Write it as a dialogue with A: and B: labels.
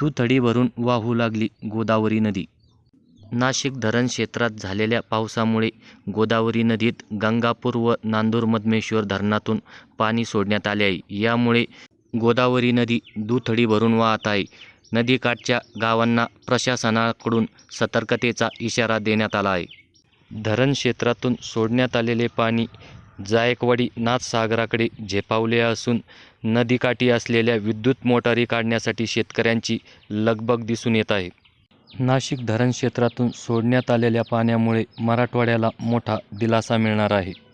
A: दुथडी भरून वाहू लागली गोदावरी नदी. नाशिक धरण क्षेत्रात झालेल्या पावसामुळे गोदावरी नदीत गंगापूर व नांदूर मधमेश्वर धरणातून पाणी सोडण्यात आले आहे. यामुळे गोदावरी नदी दुथडी भरून वाहत आहे. नदीकाठच्या गावांना प्रशासनाकडून सतर्कतेचा इशारा देण्यात आला आहे. धरण क्षेत्रातून सोडण्यात आलेले पाणी जायकवाडी नाथसागराकडे झेपावले असून नदीकाठी असलेल्या विद्युत मोटारी काढण्यासाठी शेतकऱ्यांची लगबग दिसून येत आहे. नाशिक धरण क्षेत्रातून सोडण्यात आलेल्या पाण्यामुळे मराठवाड्याला मोठा दिलासा मिळणार आहे.